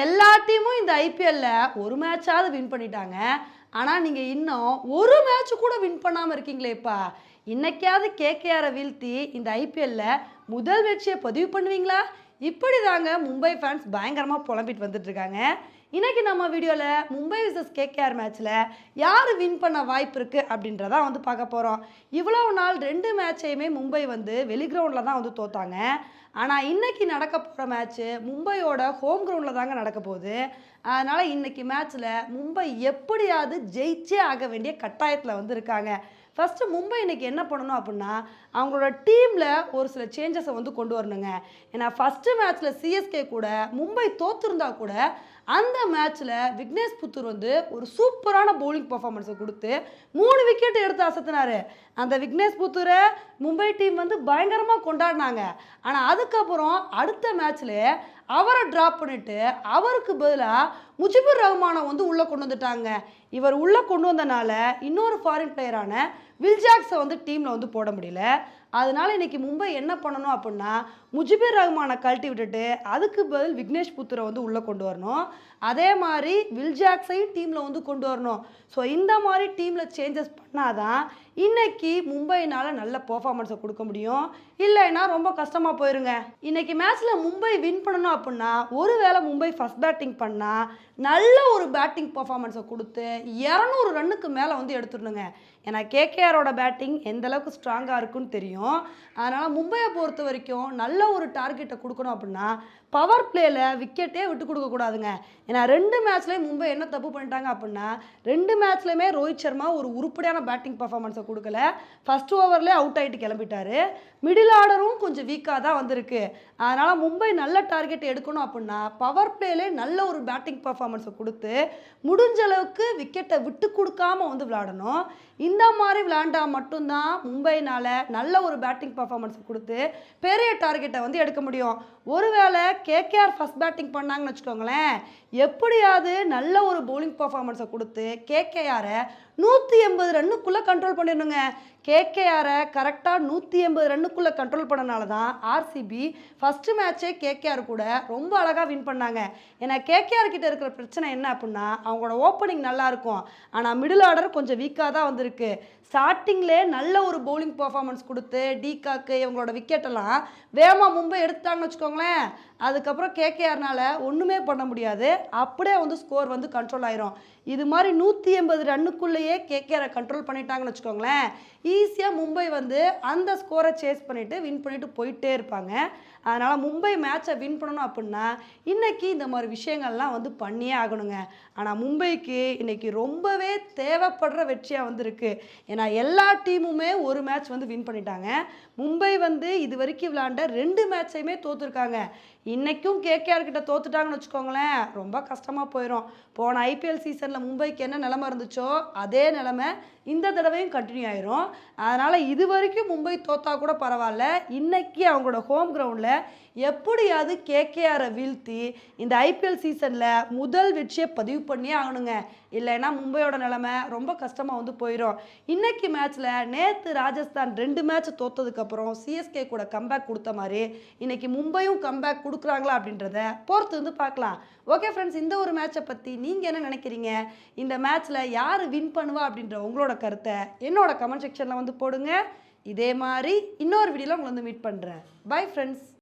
எல்லா டீமும் இந்த ஐபிஎல்ல ஒரு மேட்சாவது வின் பண்ணிட்டாங்க. ஆனால் நீங்கள் இன்னும் ஒரு மேட்ச் கூட வின் பண்ணாமல் இருக்கீங்களேப்பா. இன்னைக்காவது கேகேஆரை வீழ்த்தி இந்த ஐபிஎல்ல முதல் வெற்றியை பதிவு பண்ணுவீங்களா? இப்படி தாங்க மும்பை ஃபேன்ஸ் பயங்கரமாக புலம்பிட்டு வந்துட்டு இருக்காங்க நம்ம வீடியோவில் மும்பை விசஸ் கேகேஆர் மேட்ச்சில் யார் வின் பண்ண வாய்ப்பு இருக்குது அப்படின்றதான் வந்து பார்க்க போகிறோம் இவ்வளோ நாள் ரெண்டு மேட்சையுமே மும்பை வந்து வெளி கிரவுண்டில் தான் வந்து தோத்தாங்க. ஆனால் இன்றைக்கி நடக்க போகிற மேட்ச்சு மும்பையோட ஹோம் கிரவுண்டில் தாங்க நடக்க போகுது. அதனால் இன்றைக்கி மேட்ச்சில் மும்பை எப்படியாவது ஜெயிச்சே ஆக வேண்டிய கட்டாயத்தில் வந்து இருக்காங்க. ஃபஸ்ட்டு மும்பை இன்னைக்கு என்ன பண்ணணும் அப்படின்னா அவங்களோட டீமில் ஒரு சில சேஞ்சஸை வந்து கொண்டு வரணுங்க. ஏன்னா ஃபஸ்ட்டு மேட்ச்சில் சிஎஸ்கே கூட மும்பை தோத்துருந்தா கூட அந்த மேட்ச்சில் விக்னேஷ் புத்தூர் வந்து ஒரு சூப்பரான பவுலிங் பர்ஃபார்மன்ஸை கொடுத்து மூணு விக்கெட் எடுத்து அசத்துனாரு. அந்த விக்னேஷ் புத்தூரை மும்பை டீம் வந்து பயங்கரமாக கொண்டாடினாங்க. ஆனால் அதுக்கப்புறம் அடுத்த மேட்ச்சில் அவரை ட்ராப் பண்ணிட்டு அவருக்கு பதிலாக முஜிபுர் ரஹ்மானை வந்து உள்ளே கொண்டு வந்துட்டாங்க. இவர் உள்ளே கொண்டு வந்தனால இன்னொரு ஃபாரின் பிளேயரான வில்ஜாக்ஸை வந்து டீமில் வந்து போட முடியல. அதனால இன்றைக்கி மும்பை என்ன பண்ணணும் அப்படின்னா முஜிபுர் ரஹ்மானை கழட்டி விட்டுட்டு அதுக்கு பதில் விக்னேஷ் புத்தரை வந்து உள்ளே கொண்டு வரணும். அதே மாதிரி வில்ஜாக்ஸையும் டீமில் வந்து கொண்டு வரணும். ஸோ இந்த மாதிரி டீமில் சேஞ்சஸ் பண்ணாதான் இன்னைக்கு மும்பைனால் நல்ல பர்ஃபார்மன்ஸை கொடுக்க முடியும். இல்லைன்னா ரொம்ப கஷ்டமாக போயிருங்க. இன்னைக்கு மேட்ச்சில் மும்பை வின் பண்ணணும் அப்படின்னா ஒருவேளை மும்பை ஃபஸ்ட் பேட்டிங் பண்ணால் நல்ல ஒரு பேட்டிங் பர்ஃபார்மன்ஸை கொடுத்து இரநூறு ரன்னுக்கு மேலே வந்து எடுத்துடணுங்க. ஏன்னா கேகேஆரோட பேட்டிங் எந்த அளவுக்கு ஸ்ட்ராங்காக இருக்குன்னு தெரியும். அதனால் மும்பையை பொறுத்த வரைக்கும் நல்ல ஒரு டார்கெட்டை கொடுக்கணும் அப்படின்னா பவர் பிளேயில் விக்கெட்டே விட்டு கொடுக்கக்கூடாதுங்க ஏன்னா ரெண்டு மேட்ச்லேயும் மும்பை என்ன தப்பு பண்ணிட்டாங்க அப்படின்னா ரெண்டு மேட்ச்லையுமே ரோஹித் சர்மா ஒரு உருப்படியான பேட்டிங் பர்ஃபார்மன்ஸை கொடுக்கல. ஃபர்ஸ்ட் ஓவர்லேயே அவுட் ஆகிட்டு கிளம்பிட்டாரு. மிடில் ஆர்டரும் கொஞ்சம் வீக்காக தான் வந்திருக்கு. அதனால் மும்பை நல்ல டார்கெட் எடுக்கணும் அப்படின்னா பவர் பிளேலே நல்ல ஒரு பேட்டிங் பர்ஃபார்மன்ஸை கொடுத்து முடிஞ்ச அளவுக்கு விக்கெட்டை விட்டு கொடுக்காம வந்து விளையாடணும். இந்த மாதிரி விளையாண்டா மட்டும்தான் மும்பைனால் நல்ல ஒரு பேட்டிங் பர்ஃபார்மன்ஸ் கொடுத்து பெரிய டார்கெட்டை வந்து எடுக்க முடியும். ஒருவேளை கேகேஆர் ஃபஸ்ட் பேட்டிங் பண்ணாங்கன்னு வச்சுக்கோங்களேன் எப்படியாவது நல்ல ஒரு பவுலிங் பர்ஃபார்மன்ஸை கொடுத்து கேகேஆரை நூற்றி எண்பது ரன்னுக்குள்ளே கண்ட்ரோல் பண்ணிடணுங்க. கேகேஆரை கரெக்டாக நூற்றி எண்பது ரன்னுக்குள்ளே கண்ட்ரோல் பண்ணனால தான் ஆர்சிபி ஃபஸ்ட்டு மேட்ச்சே கேகேஆர் கூட ரொம்ப அழகாக வின் பண்ணாங்க. ஏன்னா கேகேஆர் கிட்ட இருக்கிற பிரச்சனை என்ன அப்படின்னா அவங்களோட ஓப்பனிங் நல்லாயிருக்கும் ஆனால் மிடில் ஆர்டர் கொஞ்சம் வீக்காக தான் வந்திருக்கு. ஸ்டார்டிங்லே நல்ல ஒரு பவுலிங் பர்ஃபார்மன்ஸ் கொடுத்து டிகாக்கு இவங்களோட விக்கெட்டெல்லாம் வேகமாக மும்பை எடுத்துட்டாங்கன்னு வச்சுக்கோங்களேன். அதுக்கப்புறம் கேகேஆர்னால ஒன்றுமே பண்ண முடியாது. அப்படியே வந்து ஸ்கோர் வந்து கண்ட்ரோல் ஆயிரும். இது மாதிரி நூற்றி எண்பது ரன்னுக்குள்ளேயே கேகேஆரை கண்ட்ரோல் பண்ணிட்டாங்கன்னு வச்சுக்கோங்களேன். ஈஸியாக மும்பை வந்து அந்த ஸ்கோரை சேஸ் பண்ணிவிட்டு வின் பண்ணிவிட்டு போயிட்டே இருப்பாங்க. அதனால் மும்பை மேட்சை வின் பண்ணணும் அப்படின்னா இன்றைக்கி இந்த மாதிரி விஷயங்கள்லாம் வந்து பண்ணியே ஆகணுங்க. ஆனால் மும்பைக்கு இன்றைக்கி ரொம்பவே தேவைப்படுற வெற்றியாக வந்து ஏன்னா எல்லா டீமுமே ஒரு மேட்ச் வந்து வின் பண்ணிட்டாங்க. மும்பை வந்து இது வரைக்கும் விளாண்ட ரெண்டு மேட்சையுமே தோத்துருக்காங்க. இன்றைக்கும் கேகேஆர் கிட்ட தோத்துட்டாங்கன்னு வச்சுக்கோங்களேன் ரொம்ப கஷ்டமாக போயிடும் போன ஐபிஎல் சீசனில் மும்பைக்கு என்ன நிலமை இருந்துச்சோ அதே நிலமை இந்த தடவையும் கண்டினியூ ஆயிரும். அதனால் இது வரைக்கும் மும்பை தோத்தா கூட பரவாயில்ல. இன்னைக்கு அவங்களோட ஹோம் கிரவுண்டில் எப்படியாவது கேகேஆரை வீழ்த்தி இந்த ஐபிஎல் சீசனில் முதல் வெற்றியை பதிவு பண்ணியே ஆகணுங்க. இல்லைன்னா மும்பையோட நிலமை ரொம்ப கஷ்டமாக வந்து போயிடும் இன்னைக்கு மேட்ச்சில் நேற்று ராஜஸ்தான் ரெண்டு மேட்ச் தோத்ததுக்கப்புறம் சிஎஸ்கே கூட கம்பேக் கொடுத்த மாதிரி இன்றைக்கி மும்பையும் கம்பேக் கொடுக்குறாங்களா அப்படின்றத பொறுத்து வந்து பார்க்கலாம். ஓகே ஃப்ரெண்ட்ஸ் இந்த ஒரு மேட்சை பற்றி நீங்கள் என்ன நினைக்கிறீங்க? இந்த மேட்ச்சில் யார் வின் பண்ணுவா அப்படின்ற உங்களோட கருத்தை என்னோட கமெண்ட் செக்ஷனில் வந்து போடுங்க. இதே மாதிரி இன்னொரு வீடியோவில் உங்களை வந்து மீட் பண்ணுறேன் பை ஃப்ரெண்ட்ஸ்